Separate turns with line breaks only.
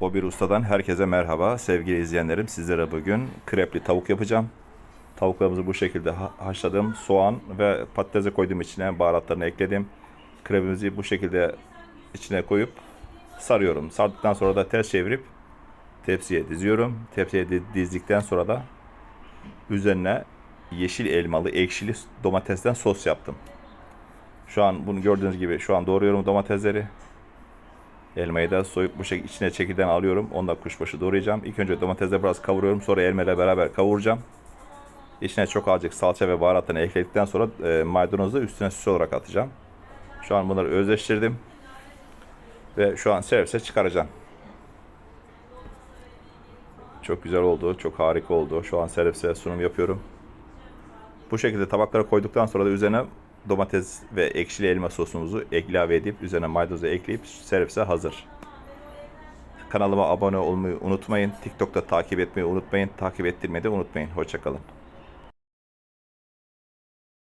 O bir ustadan herkese merhaba sevgili izleyenlerim. Sizlere bugün krepli tavuk yapacağım. Tavuklarımızı bu şekilde ha- haşladım. Soğan ve patatese koydum içine. Baharatlarını ekledim. Krepimizi bu şekilde içine koyup sarıyorum. Sardıktan sonra da ters çevirip tepsiye diziyorum. Tepsiye di- dizdikten sonra da üzerine yeşil elmalı ekşili domatesten sos yaptım. Şu an bunu gördüğünüz gibi şu an doğruyorum domatesleri. Elmayı da soyup bu şekilde içine çekirdeğini alıyorum. Ondan kuşbaşı doğrayacağım. İlk önce domatesle biraz kavuruyorum. Sonra elmayla beraber kavuracağım. İçine çok azıcık salça ve baharatlarını ekledikten sonra e, maydanozu da üstüne süs olarak atacağım. Şu an bunları özleştirdim. Ve şu an servise çıkaracağım. Çok güzel oldu. Çok harika oldu. Şu an servise sunum yapıyorum. Bu şekilde tabaklara koyduktan sonra da üzerine domates ve ekşili elma sosumuzu ilave edip üzerine maydanozu ekleyip servise hazır. Kanalıma abone olmayı unutmayın. TikTok'ta takip etmeyi unutmayın. Takip ettirmeyi de unutmayın. Hoşçakalın.